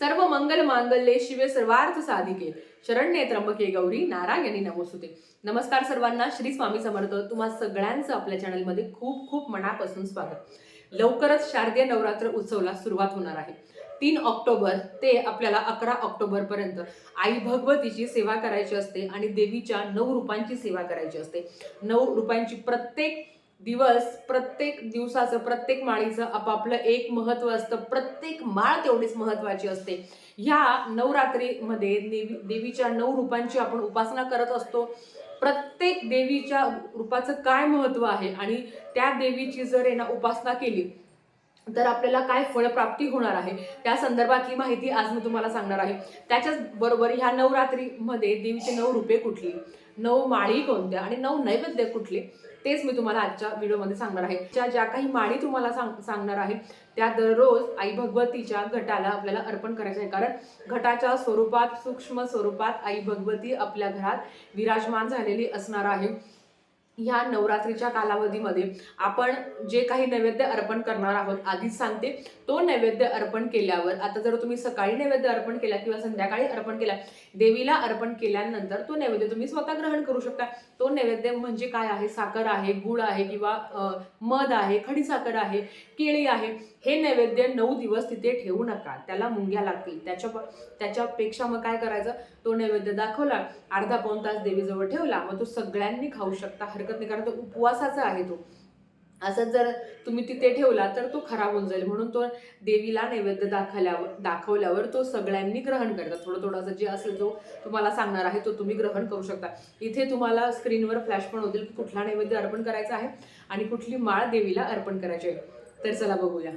सर्व मंगल मांगल्ये शिवे सर्वार्थ साधिके शरण्ये त्र्यंबके गौरी नारायणी नमोस्तुते नमस्कार सर्वांना श्री स्वामी समर्थ तुम्हा सगळ्यांचं आपल्या चॅनलमध्ये खूप खूप मनापासून स्वागत. लवकरच शारदीय नवरात्र उत्सवला सुरुवात होणार आहे. तीन ऑक्टोबर ते आपल्याला अकरा ऑक्टोबरपर्यंत आई भगवतीची सेवा करायची असते आणि देवीच्या नऊ रूपांची सेवा करायची असते. नऊ रूपांची प्रत्येक दिवस प्रत्येक दिवसाचं प्रत्येक माळीचं आपापलं एक महत्त्व असतं. प्रत्येक माळ तेवढीच महत्त्वाची असते. ह्या नवरात्रीमध्ये देवी देवीच्या नऊ रूपांची आपण उपासना करत असतो. प्रत्येक देवीच्या रूपाचं काय महत्त्व आहे? आणि त्या देवीची जर यांना ना उपासना केली तर आपल्याला काय फळप्राप्ती होणार आहे? त्या संदर्भातली माहिती आज मी तुम्हाला सांगणार आहे. त्याच्याच बरोबर ह्या नवरात्रीमध्ये देवीचे नऊ रूपे कुठली? नऊ माळी कोणत्या? आणि नऊ नैवेद्य कुठले? तेच मी तुम्हाला आजच्या व्हिडिओमध्ये सांगणार आहे. ज्या ज्या काही माळी तुम्हाला सांग सांगणार आहे त्या दररोज आई भगवतीच्या घटाला आपल्याला अर्पण करायचं आहे. कारण घटाच्या स्वरूपात सूक्ष्म स्वरूपात आई भगवती आपल्या घरात विराजमान झालेली असणार आहे. ह्या नवरात्रीच्या कालावधीमध्ये आपण जे काही नैवेद्य अर्पण करणार आहोत आधीच सांगते. तो नैवेद्य अर्पण केल्यावर आता जर तुम्ही सकाळी नैवेद्य अर्पण केला किंवा संध्याकाळी अर्पण केला देवीला अर्पण केल्यानंतर तो नैवेद्य तुम्ही स्वतः ग्रहण करू शकता. तो नैवेद्य म्हणजे काय आहे? साखर आहे गुळ आहे किंवा मध आहे खडीसाखर आहे केळी आहे. हे नैवेद्य नऊ दिवस तिथे ठेवू नका. त्याला मुंग्या लागतील. त्याच्या त्याच्यापेक्षा मग काय करायचं? तो नैवेद्य दाखवला अर्धा पाऊण तास देवीजवळ ठेवला मग तो सगळ्यांनी खाऊ शकता. हरकत नाही कारण तो उपवासाचा आहे तो. असं जर तुम्ही तिथे ठेवला तर तो खराब होऊन जाईल. म्हणून तो देवीला नैवेद्य दाखवल्यावर दाखवल्यावर तो सगळ्यांनी ग्रहण करतात थोडं थोडासा जे असेल जो तुम्हाला सांगणार आहे तो तुम्ही ग्रहण करू शकता. इथे तुम्हाला स्क्रीनवर फ्लॅश पण होतील की कुठला नैवेद्य अर्पण करायचा आहे आणि कुठली माळ देवीला अर्पण करायची आहे. तर चला बघूया.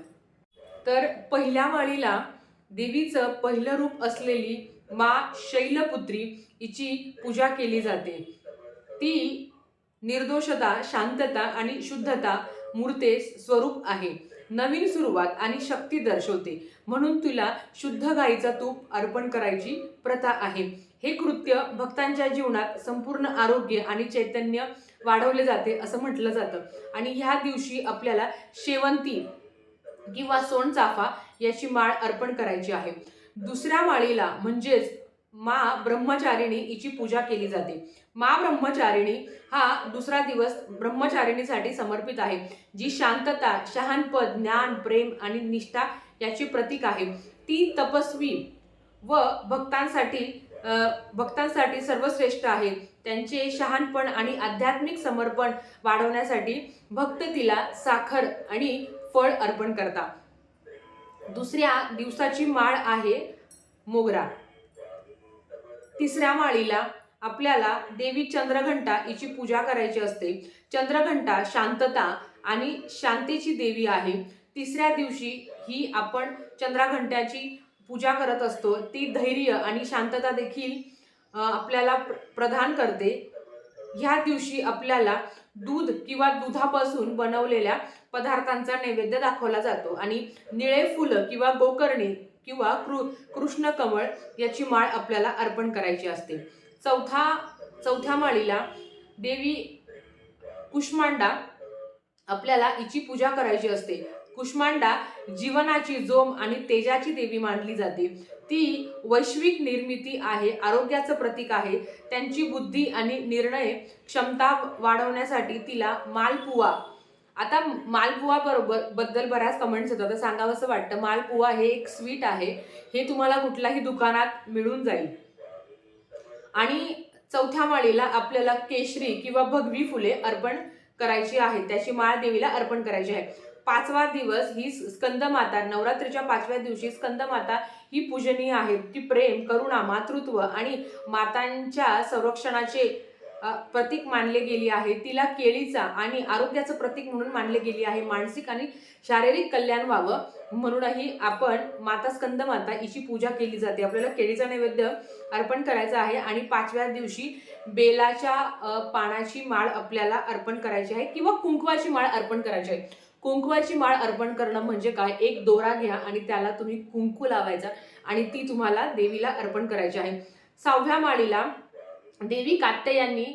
तर पहिल्या माळीला देवीचं पहिलं रूप असलेली मा शैलपुत्री हिची पूजा केली जाते. ती निर्दोषता शांतता आणि शुद्धता मूर्ते स्वरूप आहे. नवीन सुरुवात आणि शक्ती दर्शवते. म्हणून तुला शुद्ध गाईचा तूप अर्पण करायची प्रथा आहे. हे कृत्य भक्तांच्या जीवनात संपूर्ण आरोग्य आणि चैतन्य वाढवले जाते असं म्हटलं जातं. आणि ह्या दिवशी आपल्याला शेवंती किंवा सोनचाफा याची माळ अर्पण करायची आहे. दुसऱ्या माळीला म्हणजेच मा ब्रह्मचारिणी हिची पूजा केली जाते. मा ब्रह्मचारिणी हा दुसरा दिवस ब्रह्मचारिणीसाठी समर्पित आहे जी शांतता शहानपद ज्ञान प्रेम आणि निष्ठा याची प्रतीक आहे. ती तपस्वी व भक्तांसाठी भक्तांसाठी सर्वश्रेष्ठ आहे. त्यांचे शहाणपण आणि आध्यात्मिक समर्पण वाढवण्यासाठी भक्त तिला साखर आणि फळ अर्पण करतात. दुसऱ्या दिवसाची माळ आहे मोगरा. तिसऱ्या माळीला आपल्याला देवी चंद्रघंटा हिची पूजा करायची असते. चंद्रघंटा शांतता आणि शांतीची देवी आहे. तिसऱ्या दिवशी ही आपण चंद्रघंटाची पूजा करत असतो ती धैर्य आणि शांतता देखील आपल्याला प्र- प्रदान करते. ह्या दिवशी आपल्याला दूध किंवा दुधापासून बनवलेल्या पदार्थांचा नैवेद्य दाखवला जातो आणि निळे फुलं किंवा गोकर्णी किंवा कृ कृष्ण कमळ याची माळ आपल्याला अर्पण करायची असते. चौथा चौथ्या माळीला देवी कुष्मांडा आपल्याला हिची पूजा करायची असते. कुष्मांडा जीवनाची जोम आणि तेजाची देवी मानली जाते. ती वैश्विक निर्मिती आहे आरोग्याचं प्रतीक आहे. त्यांची बुद्धी आणि निर्णय क्षमता वाढवण्यासाठी तिला मालपुवा. आता मालपुवा बरोबर बद्दल बऱ्याच कमेंट्स येतात. सांगावं असं वाटतं मालपुवा हे एक स्वीट आहे. हे तुम्हाला कुठल्याही दुकानात मिळून जाईल. आणि चौथ्या माळीला आपल्याला केशरी किंवा भगवी फुले अर्पण करायची आहे त्याची माळ देवीला अर्पण करायची आहे. पाचवा दिवस ही स्कंदमाता नवरात्रीच्या पाचव्या दिवशी स्कंदमाता ही पूजनीय आहे. ती प्रेम करुणा मातृत्व आणि मातांच्या संरक्षणाचे प्रतीक मानले गेली आहे. तिला केळीचा आणि आरोग्याचं प्रतीक म्हणून मानले गेली आहे. मानसिक आणि शारीरिक कल्याण व्हावं म्हणूनही आपण माता स्कंद माता हिची पूजा केली जाते. आपल्याला केळीचा नैवेद्य अर्पण करायचा आहे आणि पाचव्या दिवशी बेलाच्या पानाची माळ आपल्याला अर्पण करायची आहे किंवा कुंकवाची माळ अर्पण करायची आहे. कुंकवाची माळ अर्पण करणं म्हणजे काय? एक दोरा घ्या आणि त्याला तुम्ही कुंकू लावायचा आणि ती तुम्हाला देवीला अर्पण करायची आहे. सहाव्या माळीला देवी कात्यायनी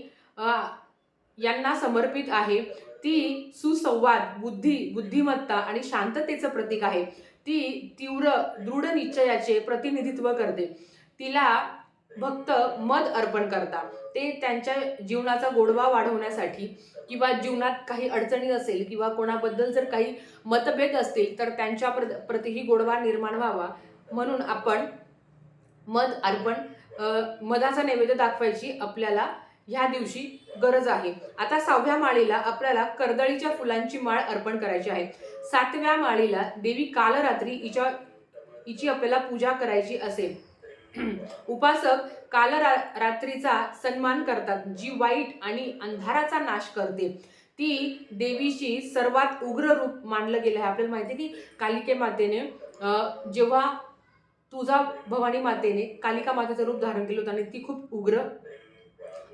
यांना समर्पित आहे. ती सुसंवाद बुद्धी बुद्धिमत्ता आणि शांततेचं प्रतीक आहे. ती तीव्र दृढ निश्चयाचे प्रतिनिधित्व करते. तिला भक्त मध अर्पण करतात. ते त्यांच्या जीवनाचा गोडवा वाढवण्यासाठी किंवा जीवनात काही अडचणी असेल किंवा कोणाबद्दल जर काही मतभेद असतील तर त्यांच्या प्र प्रतीही गोडवा निर्माण व्हावा. म्हणून आपण मध अर्पण मधाचा नैवेद्य दाखवायची आपल्याला ह्या दिवशी गरज आहे. आता सहाव्या माळीला आपल्याला कर्दळीच्या फुलांची माळ अर्पण करायची आहे. सातव्या माळीला देवी कालरात्री हिच्या हिची आपल्याला पूजा करायची असेल. उपासक काल रा- रात्रीचा सन्मान करतात जी वाईट आणि अंधाराचा नाश करते. ती देवीची सर्वात उग्र रूप मानलं गेलं आहे. आपल्याला माहिती आहे की कालिके मातेने जेव्हा तुझा भवानी मातेने कालिका मातेचं रूप धारण केलं होतं आणि ती खूप उग्र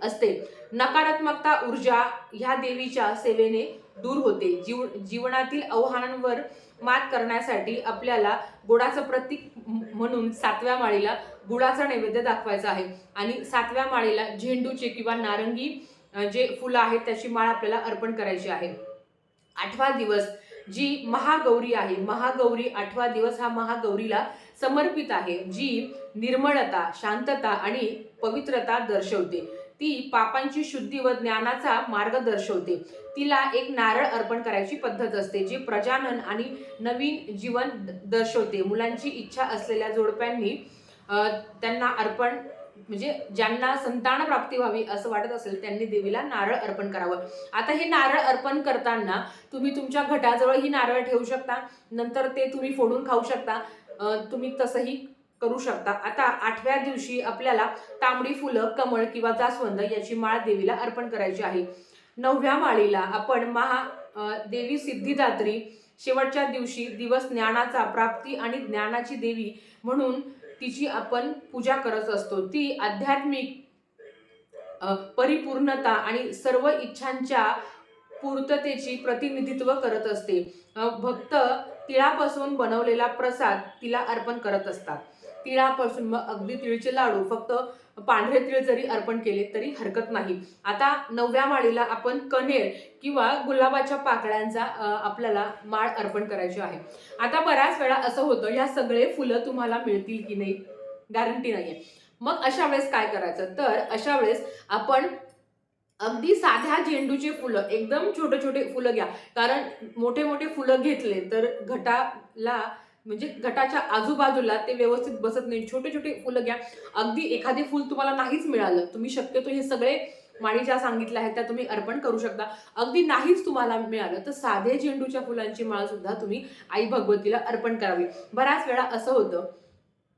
असते. नकारात्मकता ऊर्जा ह्या देवीच्या सेवेने दूर होते. जीव जीवनातील आव्हानांवर मात करण्यासाठी आपल्याला गोडाचं प्रतीक म्हणून सातव्या माळीला गुळाचा नैवेद्य दाखवायचा आहे. आणि सातव्या माळेला झेंडूचे किंवा नारंगी जे फुलं आहेत त्याची माळ आपल्याला अर्पण करायची आहे. आठवा दिवस जी महागौरी आहे महागौरी आठवा दिवस हा महागौरीला समर्पित आहे जी निर्मळता शांतता आणि पवित्रता दर्शवते. ती पापांची शुद्धी व ज्ञानाचा मार्ग दर्शवते. तिला एक नारळ अर्पण करायची पद्धत असते जी प्रजानन आणि नवीन जीवन दर्शवते. मुलांची इच्छा असलेल्या जोडप्यांनी त्यांना अर्पण म्हणजे ज्यांना संतान प्राप्ती व्हावी असं वाटत असेल त्यांनी देवीला नारळ अर्पण करावं. आता हे नारळ अर्पण करताना तुम्ही तुमच्या घटाजवळ ही नारळ ठेवू शकता नंतर ते तुम्ही फोडून खाऊ शकता तुम्ही तसंही करू शकता. आता आठव्या दिवशी आपल्याला तांबडी फुलं कमळ किंवा जास्वंद याची माळ देवीला अर्पण करायची आहे. नवव्या माळीला आपण महा देवी सिद्धिदात्री शेवटच्या दिवशी दिवस ज्ञानाचा प्राप्ती आणि ज्ञानाची देवी म्हणून तिची आपण पूजा करत असतो. ती आध्यात्मिक परिपूर्णता आणि सर्व इच्छांच्या पूर्ततेची प्रतिनिधित्व करत असते. भक्त तिळापासून बनवलेला प्रसाद तिला अर्पण करत असतात. तिळापासून मग अगदी तिळचे लाडू फक्त पांढरे तिळ जरी अर्पण केले तरी हरकत नाही. आता नवव्या माळीला आपण कनेर किंवा गुलाबाच्या पाकळ्यांचा आपल्याला माळ अर्पण करायची आहे. आता बऱ्याच वेळा असं होतं या सगळे फुलं तुम्हाला मिळतील की नाही? गॅरंटी नाहीये. मग अशा वेळेस काय करायचं? तर अशा वेळेस आपण अगदी साध्या झेंडूचे फुलं एकदम छोटे छोटे फुलं घ्या. कारण मोठे मोठे फुलं घेतले तर घटाला म्हणजे घटाच्या आजूबाजूला ते व्यवस्थित बसत नाही. छोटे छोटे फुलं घ्या. अगदी एखादे फुल तुम्हाला नाहीच मिळालं तुम्ही शक्यतो हे सगळे माळी ज्या सांगितल्या आहेत त्या तुम्ही अर्पण करू शकता. अगदी नाहीच तुम्हाला मिळालं तर साधे झेंडूच्या फुलांची माळ सुद्धा तुम्ही आई भगवतीला अर्पण करावी. बऱ्याच वेळा असं होतं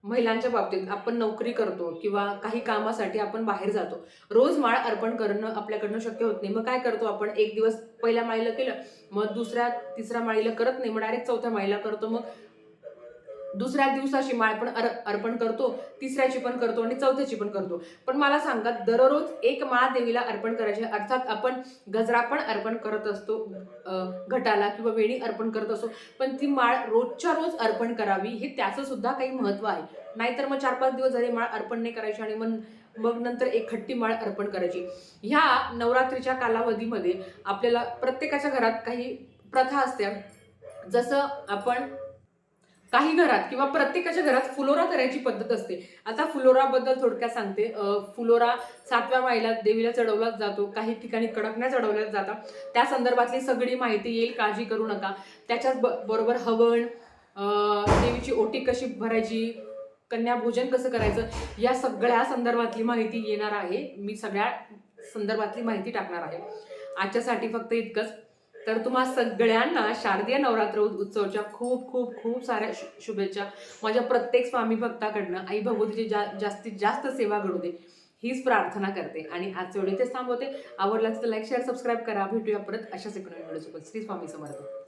महिलांच्या बाबतीत आपण नोकरी करतो किंवा काही कामासाठी आपण बाहेर जातो. रोज माळ अर्पण करणं आपल्याकडनं शक्य होत नाही. मग काय करतो आपण? एक दिवस पहिल्या माळीला केलं मग दुसऱ्या तिसऱ्या माळीला करत नाही मग डायरेक्ट चौथ्या माळीला करतो. मग दुसऱ्या दिवसाची माळ पण अर अर्पण करतो तिसऱ्याची पण करतो आणि चौथ्याची पण करतो. पण मला सांगा दररोज एक माळ देवीला अर्पण करायची अर्थात आपण गजरा पण अर्पण करत असतो घटाला किंवा वेणी अर्पण करत असतो पण ती माळ रोजच्या रोज अर्पण करावी हे त्याचं सुद्धा काही महत्त्व आहे. नाहीतर मग चार पाच दिवस झाले माळ अर्पण नाही करायची आणि मग मग नंतर एक खट्टी माळ अर्पण करायची. ह्या नवरात्रीच्या कालावधीमध्ये आपल्याला प्रत्येकाच्या घरात काही प्रथा असते जसं आपण काही घरात किंवा प्रत्येकाच्या घरात फुलोरा करायची पद्धत असते. आता फुलोराबद्दल थोडक्यात सांगते. फुलोरा सातव्या माईला देवीला चढवला जातो. काही ठिकाणी कडकण्या चढवल्या जातात. त्या संदर्भातली सगळी माहिती येईल. काळजी करू नका. त्याच्याच ब बरोबर हवन देवीची ओटी कशी भरायची कन्या भोजन कसं करायचं या सगळ्या संदर्भातली माहिती येणार आहे. मी सगळ्या संदर्भातली माहिती टाकणार आहे. आजच्यासाठी फक्त इतकंच. तर तुम्हा सगळ्यांना शारदीय नवरात्र उत्सवच्या खूप खूप खूप साऱ्या शुभेच्छा. माझ्या प्रत्येक स्वामी भक्ताकडनं आई भगवतीची जा जास्तीत जास्त सेवा घडू दे हीच प्रार्थना करते. आणि आज वेळी तेच थांबवते. आवडलाच तर लाईक शेअर सबस्क्राईब करा. भेटूया परत अशाच एक नवीन व्हिडिओसोबत. श्री स्वामी समर्थ.